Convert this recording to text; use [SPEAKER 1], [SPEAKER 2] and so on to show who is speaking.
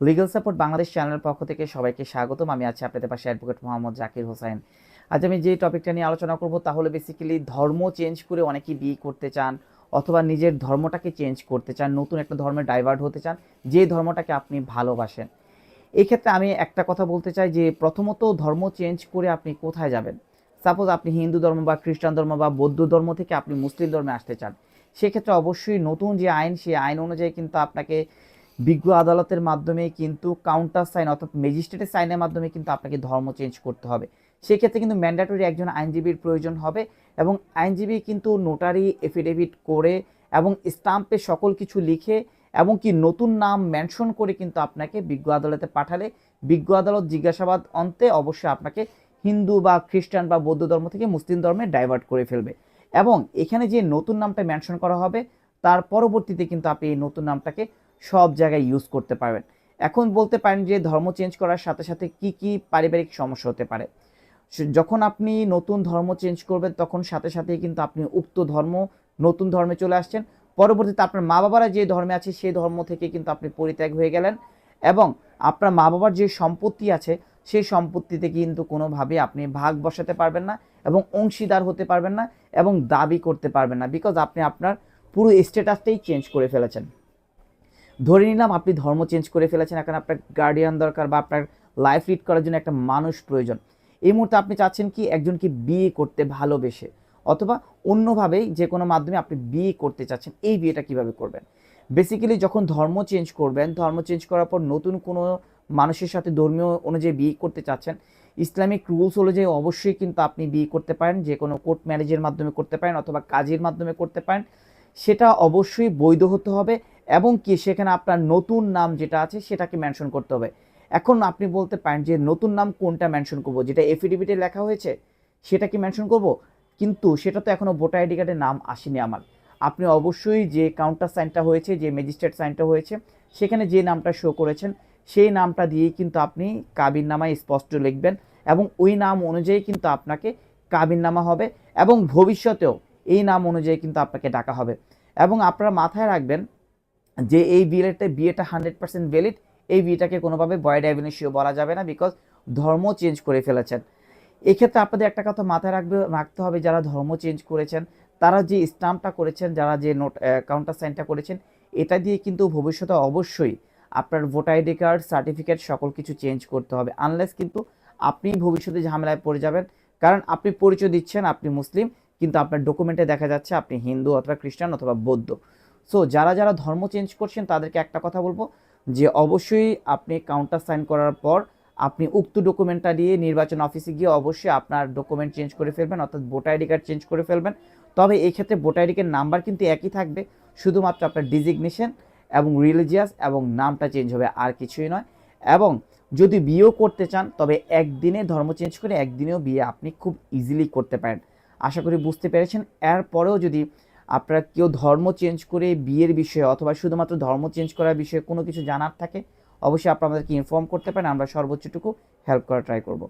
[SPEAKER 1] Legal support Bangladesh চ্যানেলের পক্ষ থেকে সবাইকে স্বাগতম। আমি আছি আপনাদের পাশে অ্যাডভোকেট মোহাম্মদ জাকির হোসেন। আজ আমি যে টপিকটা নিয়ে আলোচনা করব তাহলে বেসিক্যালি ধর্ম চেঞ্জ করে অনেকেই বিয়ে করতে চান অথবা নিজের ধর্মটাকে চেঞ্জ করতে চান, নতুন একটা ধর্মে ডাইভার্ট হতে চান, যে ধর্মটাকে আপনি ভালোবাসেন। এই ক্ষেত্রে আমি একটা কথা বলতে চাই যে প্রথমত ধর্ম চেঞ্জ করে আপনি কোথায় যাবেন? সাপোজ আপনি হিন্দু ধর্ম বা খ্রিস্টান ধর্ম বা বৌদ্ধ ধর্ম থেকে আপনি মুসলিম ধর্মে আসতে চান, সেক্ষেত্রে অবশ্যই নতুন যে আইন, সেই আইন অনুযায়ী কিন্তু আপনাকে বিজ্ঞ আদালতের মাধ্যমে কিন্তু কাউন্টার সাইন অর্থাৎ ম্যাজিস্ট্রেটের সাইনের মাধ্যমে কিন্তু আপনাকে ধর্ম চেঞ্জ করতে হবে। সেক্ষেত্রে কিন্তু ম্যান্ডাটরি একজন আইনজীবীর প্রয়োজন হবে এবং আইনজীবী কিন্তু নোটারি এফিডেভিট করে এবং স্টাম্পে সকল কিছু লিখে এবং কি নতুন নাম মেনশন করে কিন্তু আপনাকে বিজ্ঞ আদালতে পাঠালে। বিজ্ঞ আদালত জিজ্ঞাসাবাদ অন্তে অবশ্যই আপনাকে হিন্দু বা খ্রিস্টান বা বৌদ্ধ ধর্ম থেকে মুসলিম ধর্মে ডাইভার্ট করে ফেলবে। এবং এখানে যে নতুন নামটা মেনশন করা হবে তার পরবর্তীতে কিন্তু আপনি এই নতুন নামটাকে সব জায়গায় ইউজ করতে পারবেন। এখন বলতে পারেন যে ধর্ম চেঞ্জ করার সাথে সাথে কি কি পারিবারিক সমস্যা হতে পারে? যখন আপনি নতুন ধর্ম চেঞ্জ করবেন, তখন সাথে সাথেই কিন্তু আপনি উক্ত ধর্ম, নতুন ধর্মে চলে আসছেন। পরবর্তীতে আপনার মা বাবারা যে ধর্মে আছে সেই ধর্ম থেকে কিন্তু আপনি পরিত্যাগ হয়ে গেলেন এবং আপনার মা বাবার যে সম্পত্তি আছে, সেই সম্পত্তিতে কিন্তু কোনোভাবে আপনি ভাগ বসাতে পারবেন না এবং অংশীদার হতে পারবেন না এবং দাবি করতে পারবেন না। বিকজ আপনি আপনার পুরো স্ট্যাটাসটাই চেঞ্জ করে ফেলেছেন। ধরে নিলাম আপনি ধর্ম চেঞ্জ করে ফেলেছেন, এখন আপনার গার্ডিয়ান দরকার বা আপনার লাইফ লিড করার জন্য একটা মানুষ প্রয়োজন। এই মুহূর্তে আপনি চাচ্ছেন কি একজনকে বিয়ে করতে ভালোবেসে, অথবা অন্যভাবেই যে কোনো মাধ্যমে আপনি বিয়ে করতে চাচ্ছেন, এই বিয়েটা কীভাবে করবেন? বেসিক্যালি যখন ধর্ম চেঞ্জ করবেন, ধর্ম চেঞ্জ করার পর নতুন কোনো মানুষের সাথে ধর্মীয় অনুযায়ী বিয়ে করতে চাচ্ছেন, ইসলামিক রুলস অনুযায়ী অবশ্যই কিন্তু আপনি বিয়ে করতে পারেন, যে কোনো কোর্ট ম্যারেজের মাধ্যমে করতে পারেন, অথবা কাজের মাধ্যমে করতে পারেন। সেটা অবশ্যই বৈধ হতে হবে এবং কি সেখানে আপনার নতুন নাম যেটা আছে সেটাকে মেনশন করতে হবে। এখন আপনি বলতে পারেন যে নতুন নাম কোনটা মেনশন করব? যেটা এফিডেভিটে লেখা হয়েছে, সেটা কি মেনশন করব? কিন্তু সেটা তো এখনও ভোটার আইডি কার্ডে নাম আসেনি আমার। আপনি অবশ্যই যে কাউন্টার সাইনটা হয়েছে, যে ম্যাজিস্ট্রেট সাইনটা হয়েছে, সেখানে যে নামটা শো করেছেন, সেই নামটা দিয়েই কিন্তু আপনি কাবির নামায় স্পষ্ট লিখবেন এবং ওই নাম অনুযায়ী কিন্তু আপনাকে কাবির নামা হবে এবং ভবিষ্যতেও এই নাম অনুযায়ী কিন্তু আপনাকে ডাকা হবে। এবং আপনারা মাথায় রাখবেন যে এই বিয়েটা বিয়েটা হান্ড্রেড পার্সেন্ট ভ্যালিড এই বিয়েটাকে কোনোভাবে বয়েড অ্যাভিনিশিও বলা যাবে না বিকজ ধর্ম চেঞ্জ করে ফেলেছেন। এক্ষেত্রে আপনাদের একটা কথা মাথায় রাখবে, রাখতে হবে, যারা ধর্ম চেঞ্জ করেছেন, তারা যে স্টাম্পটা করেছেন, যারা যে নোট কাউন্টার সাইনটা করেছেন, এটা দিয়ে কিন্তু ভবিষ্যতে অবশ্যই আপনার ভোটার আইডি কার্ড সার্টিফিকেট সকল কিছু চেঞ্জ করতে হবে। আনলেস কিন্তু আপনি ভবিষ্যতে ঝামেলায় পড়ে যাবেন। কারণ আপনি পরিচয় দিচ্ছেন, আপনি মুসলিম। কিন্তু আপনার ডকুমেন্টে দেখা যাচ্ছে আপনি হিন্দু অথবা খ্রিস্টান অথবা বৌদ্ধ। সো যারা যারা ধর্ম চেঞ্জ করছেন, তাদেরকে একটা কথা বলব যে অবশ্যই আপনি কাউন্টার সাইন করার পর আপনি উক্ত ডকুমেন্টটা দিয়ে নির্বাচন অফিসে গিয়ে অবশ্যই আপনার ডকুমেন্ট চেঞ্জ করে ফেলবেন, অর্থাৎ ভোটার আইডি কার্ড চেঞ্জ করে ফেলবেন। তবে এই ক্ষেত্রে ভোটার আইডি কার্ড নাম্বার কিন্তু একই থাকবে, শুধুমাত্র আপনার ডিজিগনেশন এবং রিলিজিয়াস এবং নামটা চেঞ্জ হবে, আর কিছুই নয়। এবং যদি বিয়েও করতে চান, তবে একদিনে ধর্ম চেঞ্জ করে একদিনেও বিয়ে আপনি খুব ইজিলি করতে পারেন। আশা করি বুঝতে পেরেছেন। এরপরেও যদি আপনারা কেউ ধর্ম চেঞ্জ করে বিয়ের বিষয়ে অথবা শুধুমাত্র ধর্ম চেঞ্জ করার বিষয়ে কোনো কিছু জানার থাকে, অবশ্যই আপনারা আমাদেরকে ইনফর্ম করতে পারেন। আমরা সর্বোচ্চটুকু হেল্প করার ট্রাই করব।